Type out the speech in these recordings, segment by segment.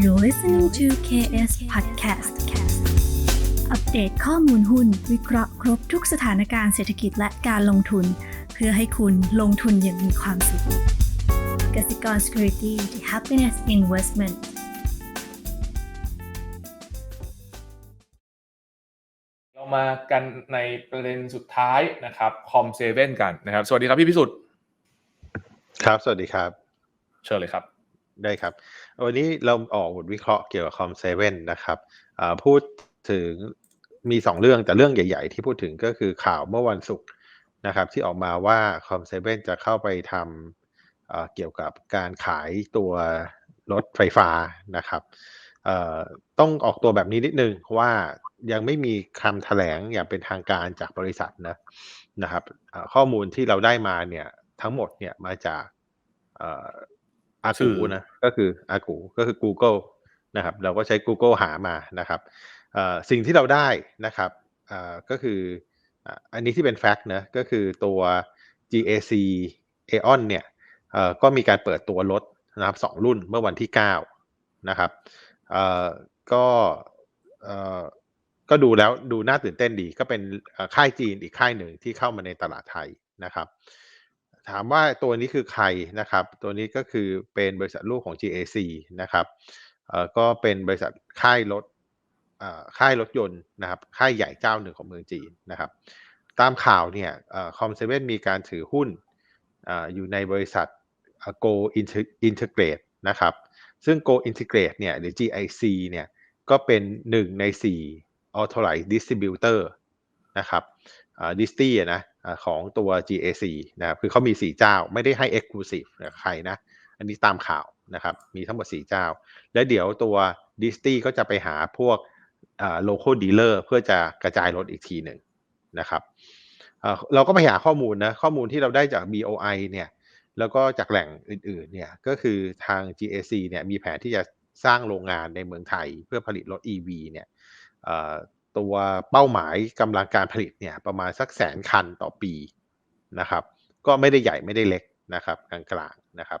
You're listening to KS Podcast อัปเดตข้อมูลหุ้น วิเคราะห์ครบทุกสถานการณ์เศรษฐกิจและการลงทุน เพื่อให้คุณลงทุนอย่างมีความสุขกสิกร Security the Happiness Investment เรามากันในประเด็นสุดท้ายนะครับคอมเซเว่นกันนะครับ สวัสดีครับพี่พิสุทธิ์ครับ สวัสดีครับ เชิญเลยครับ ได้ครับ วันนี้เราออกบทวิเคราะห์เกี่ยวกับคอมเซเว่นนะครับพูดถึงมีสองเรื่องแต่เรื่องใหญ่ ๆ ที่พูดถึงก็คือข่าวเมื่อวันศุกร์นะครับ ที่ออกมาว่าคอมเซเว่นจะเข้าไปทำเเกี่ยวกับการขายตัวรถไฟฟ้านะครับต้องออกตัวแบบนี้นิดนึงว่ายังไม่มีคำแถลงอย่างเป็นทางการจากบริษัทนะนะครับข้อมูลที่เราได้มาเนี่ยทั้งหมดเนี่ยมาจาก อ่ออาสื่กูอนะก็คืออากูก็คือ Google นะครับ เราก็ใช้ Google หามานะครับเอ่อสิ่งที่เราได้นะครับเอ่อก็คืออะอันนี้ที่เป็นแฟกต์นะก็คือตัว GAC Aeon เนี่ยเอ่อก็มีการเปิดตัวรถนะครับสองรุ่นเมื่อวันที่ 9 นะครับเอ่อก็เอ่อก็ดูแล้วดูน่าตื่นเต้นดีก็เป็นเอ่อค่ายจีนอีกค่ายหนึ่งที่เข้ามาในตลาดไทยนะครับ ถามว่าตัวนี้คือใครนะครับ ตัวนี้ก็คือเป็นบริษัทลูกของ GAC นะครับเอ่อก็เป็นบริษัทค่ายรถเอ่อค่ายรถยนต์นะครับ ค่ายใหญ่เจ้าหนึ่งของเมืองจีนนะครับ ตามข่าวเนี่ยคอมเซเว่นมีการถือหุ้นเอ่ออยู่ในบริษัทเอ่อ Go integrate นะครับ ซึ่ง Go Integrate เนี่ยหรือ GIC เนี่ยก็เป็นหนึ่งในสี่ authorized distributor นะครับดิสตี้นะ ของตัว GAC นะครับคือเขามี 4 เจ้าไม่ได้ให้ exclusive ใครนะอันนี้ตามข่าวนะครับมีทั้งหมด 4 เจ้า และเดี๋ยวตัวดิสตี้ก็จะไปหาพวกอ่า local dealer เพื่อจะกระจายรถอีกทีหนึ่งนะครับเราก็ไปหาข้อมูลนะข้อมูลที่เราได้จาก BOI เนี่ยแล้วก็จากแหล่งอื่นๆเนี่ยก็คือทาง GAC เนี่ยมีแผนที่จะสร้างโรงงานในเมืองไทยเพื่อผลิตรถ EV เนี่ย ตัวเป้าหมายกำลังการผลิตเนี่ยประมาณสักแสนคันต่อปีนะครับก็ไม่ได้ใหญ่ไม่ได้เล็กนะครับกลางๆนะครับ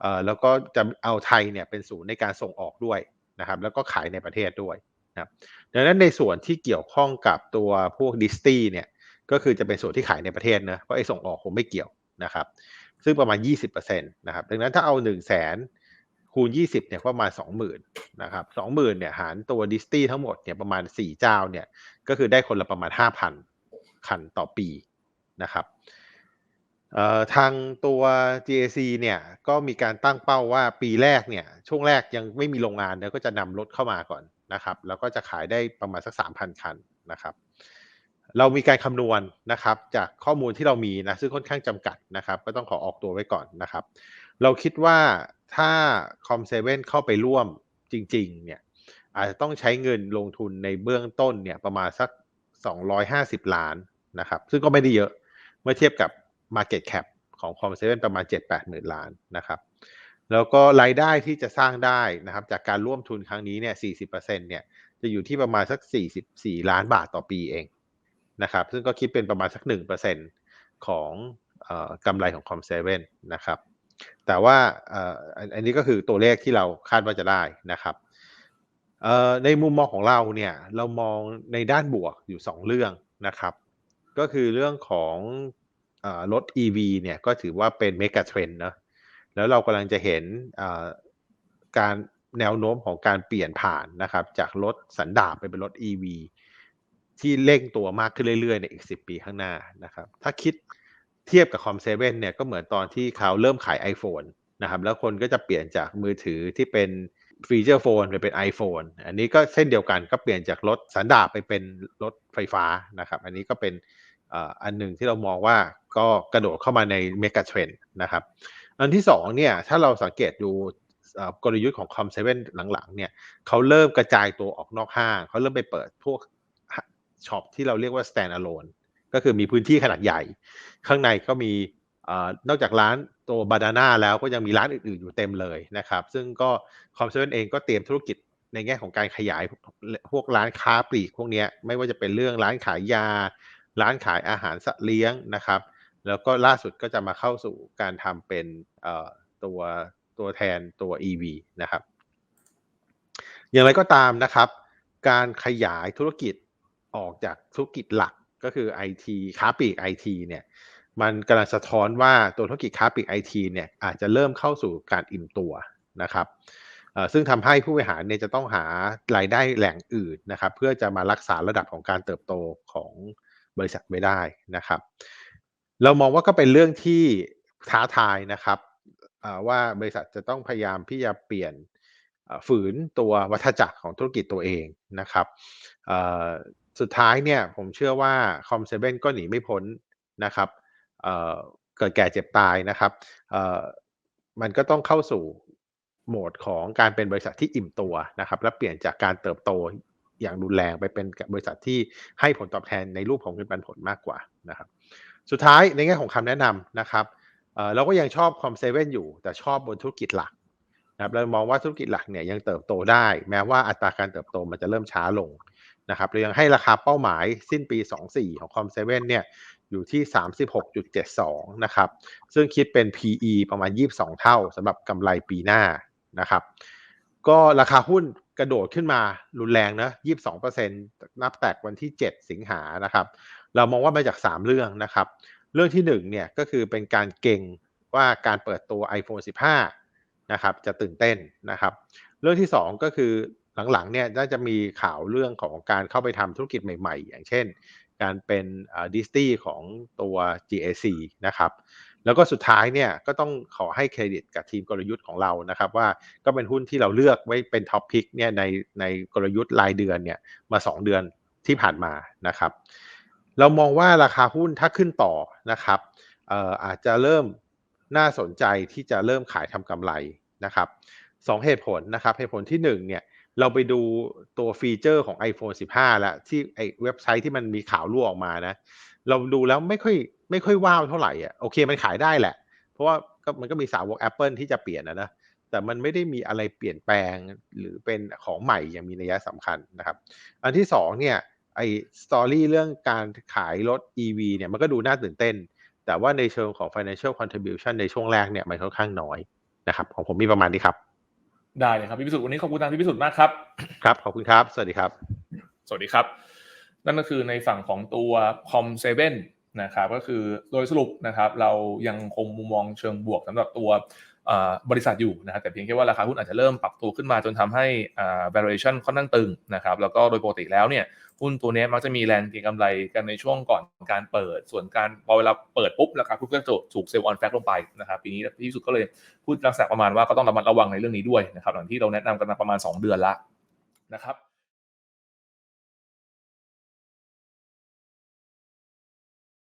เอ่อแล้วก็จะเอาไทยเนี่ยเป็นศูนย์ในการส่งออกด้วยนะครับแล้วก็ขายในประเทศด้วยนะครับดังนั้นในส่วนที่เกี่ยวข้องกับตัวพวกดิสตี้เนี่ยก็คือจะเป็นส่วนที่ขายในประเทศนะเพราะไอ้ส่งออกคงไม่เกี่ยวนะครับซึ่งประมาณ 20%นะครับดังนั้นถ้าเอา 1 0 0 0 0แสน คูณ 20เนี่ยประมาณ 20,000นะครับ20,000เนี่ยหารตัวดิสตี้ทั้งหมดเนี่ยประมาณ 4 เจ้าเนี่ยก็คือได้คนละประมาณ 5,000 คันต่อปีนะครับทางตัว GAC เนี่ยก็มีการตั้งเป้าว่าปีแรกเนี่ยช่วงแรกยังไม่มีโรงงานเนี่ยก็จะนำรถเข้ามาก่อนนะครับแล้วก็จะขายได้ประมาณสัก 3,000 คันนะครับเรามีการคำนวณนะครับจากข้อมูลที่เรามีนะซึ่งค่อนข้างจำกัดนะครับ ก็ต้องขอออกตัวไว้ก่อนนะครับ เราคิดว่า ถ้าคอมเซเว่นเข้าไปร่วมจริง ๆ เนี่ย อาจจะต้องใช้เงินลงทุนในเบื้องต้นเนี่ยประมาณสัก 250 ล้านนะครับ ซึ่งก็ไม่ได้เยอะเมื่อเทียบกับ Market Cap ของคอมเซเว่นประมาณ 7-8หมื่นล้านนะครับ แล้วก็รายได้ที่จะสร้างได้นะครับ จากการร่วมทุนครั้งนี้เนี่ย40%เนี่ยจะอยู่ที่ประมาณสัก 44 ล้านบาทต่อปีเองนะครับ ซึ่งก็คิดเป็นประมาณสัก 1%ของออกำไรของ Com7 นะครับ แต่ว่าอันนี้ก็คือตัวเลขที่เราคาดว่าจะได้นะครับในมุมมองของเราเนี่ยเรามองในด้านบวกอยู่ 2 เรื่องนะครับ ก็คือเรื่องของเอ่อรถ EV เนี่ยก็ถือว่าเป็นเมกะเทรนด์นะแล้วเรากำลังจะเห็นการแนวโน้มของการเปลี่ยนผ่านนะครับ จากรถสันดาปไปเป็นรถ EV ที่เร่งตัวมากขึ้นเรื่อยๆ ในอีก 10 ปีข้างหน้านะครับ ถ้าคิด เทียบกับคอมเซเว่นเนี่ยก็เหมือนตอนที่เขาเริ่มขาย iPhone นะครับแล้วคนก็จะเปลี่ยนจากมือถือที่เป็นฟีเจอร์โฟนไปเป็น iPhone อันนี้ก็เช่นเดียวกันก็เปลี่ยนจากรถสันดาปไปเป็นรถไฟฟ้านะครับ อันนี้ก็เป็นอันหนึ่งที่เรามองว่าก็กระโดดเข้ามาในเมกะเทรนด์นะครับ อันที่สองเนี่ยถ้าเราสังเกตดูกลยุทธ์ของ Com7 หลังๆเนี่ยเขาเริ่มกระจายตัวออกนอกห้าง เขาเริ่มไปเปิดพวกช็อปที่เราเรียกว่า stand alone ก็คือมีพื้นที่ขนาดใหญ่ ข้างในก็มีอนอกจากร้านตัวบาดาน่าแล้วก็ยังมีร้านอื่น ๆ อยู่เต็มเลยนะครับ ซึ่งก็คอมเซเว่นเองก็เตรียมธุรกิจในแง่ของการขยายพวกร้านค้าปลีกพวกนี้ไม่ว่าจะเป็นเรื่องร้านขายยา ร้านขายอาหารสัตว์เลี้ยงนะครับ แล้วก็ล่าสุดก็จะมาเข้าสู่การทำเป็นตัวตัวแทนตัว EV นะครับ อย่างไรก็ตามนะครับ การขยายธุรกิจออกจากธุรกิจหลัก ก็คือ IT ค้าปลีก IT เนี่ยมันกำลังสะท้อนว่าตัวธุรกิจค้าปลีก IT เนี่ยอาจจะเริ่มเข้าสู่การอิ่มตัวนะครับซึ่งทำให้ผู้บริหารเนี่ยจะต้องหารายได้แหล่งอื่นนะครับเพื่อจะมารักษาระดับของการเติบโตของบริษัทไว้ได้นะครับ เรามองว่าก็เป็นเรื่องที่ท้าทายนะครับว่าบริษัทจะต้องพยายามที่จะเปลี่ยนฝืนตัววัฏจักรของธุรกิจตัวเองนะครับ สุดท้ายเนี่ยผมเชื่อว่าคอมเซเว่นก็หนีไม่พ้นนะครับเเกิดแก่เจ็บตายนะครับมันก็ต้องเข้าสู่โหมดของการเป็นบริษัทที่อิ่มตัวนะครับ และเปลี่ยนจากการเติบโตอย่างรุนแรงไปเป็นบริษัทที่ให้ผลตอบแทนในรูปของเงินปันผลมากกว่านะครับ สุดท้ายในแง่ของคำแนะนำนะครับเเราก็ยังชอบคอมเซเว่นอยู่ แต่ชอบบนธุรกิจหลักนะครับเรามองว่าธุรกิจหลักเนี่ยยังเติบโตได้ แม้ว่าอัตราการเติบโตมันจะเริ่มช้าลง นะครับเรายังให้ราคาเป้าหมายสิ้นปี 24 ของคอมเซเว่นเนี่ยอยู่ที่ 36.72 นะครับ ซึ่งคิดเป็น PE ประมาณ 22 เท่าสำหรับกำไรปีหน้านะครับ ก็ราคาหุ้นกระโดดขึ้นมารุนแรงนะ 22%นับแตกวันที่ 7 สิงหานะครับ เรามองว่ามาจาก 3 เรื่องนะครับ เรื่องที่1เนี่ยก็คือเป็นการเก่งว่าการเปิดตัว iPhone 15 นะครับ จะตื่นเต้นนะครับ เรื่องที่ 2 ก็คือ หลังๆเนี่ยน่าจะมีข่าวเรื่องของการเข้าไปทำธุรกิจใหม่ๆ อย่างเช่น การเป็นดิสตี้ของตัว GAC นะครับ แล้วก็สุดท้ายเนี่ยก็ต้องขอให้เครดิตกับทีมกลยุทธ์ของเรานะครับ ว่าก็เป็นหุ้นที่เราเลือกไว้เป็นท็อปพิกเนี่ยในในกลยุทธ์รายเดือนเนี่ยมา 2 เดือนที่ผ่านมานะครับ เรามองว่าราคาหุ้นถ้าขึ้นต่อนะครับเอ่ออาจจะเริ่มน่าสนใจที่จะเริ่มขายทำกำไรนะครับสองเหตุผลนะครับเหตุผลที่หนึ่งเนี่ย เราไปดูตัวฟีเจอร์ของ iPhone 15 แล้ว ที่ไอเว็บไซต์ที่มันมีข่าวรั่วออกมานะ เราดูแล้วไม่ค่อยไม่ค่อยว้าวเท่าไหร่อะโอเคมันขายได้แหละ เพราะว่าก็มันก็มีสาวก Apple ที่จะเปลี่ยนนะนะแต่มันไม่ได้มีอะไรเปลี่ยนแปลงหรือเป็นของใหม่อย่างมีนัยสำคัญนะครับ อันที่สองเนี่ยไอสตอรี่เรื่องการขายรถ EV เนี่ยมันก็ดูน่าตื่นเต้น แต่ว่าในเชิงของ financial contribution ในช่วงแรกเนี่ยมันค่อนข้างน้อยนะครับ ของผมมีประมาณนี้ครับ ได้เลยครับพี่พิสุทธิ์วันนี้ขอบคุณทางพี่พิสุทธิ์มากครับครับขอบคุณครับสวัสดีครับ สวัสดีครับ นั่นก็คือในฝั่งของตัว Com 7นะครับก็คือโดยสรุปนะครับ เรายังคงมุมมองเชิงบวกสำหรับตัว บริษัทอยู่นะครับแต่เพียงแค่ว่าราคาหุ้นอาจจะเริ่มปรับตัวขึ้นมาจนทำให้ valuation ค่อนข้างตึงนะครับแล้วก็โดยปกติแล้วเนี่ยหุ้นตัวนี้มักจะมีแรงเก็งกำไรกันในช่วงก่อนการเปิด ส่วนการพอเวลาเปิดปุ๊บราคาหุ้นก็จะถูกเซลล์ออนแฟกลงไปนะครับปีนี้ที่สุดก็เลยพูดลักษณะประมาณว่าก็ต้องระมัดระวังในเรื่องนี้ด้วยนะครับอย่างที่เราแนะนำกันมาประมาณ 2 เดือนละนะครับ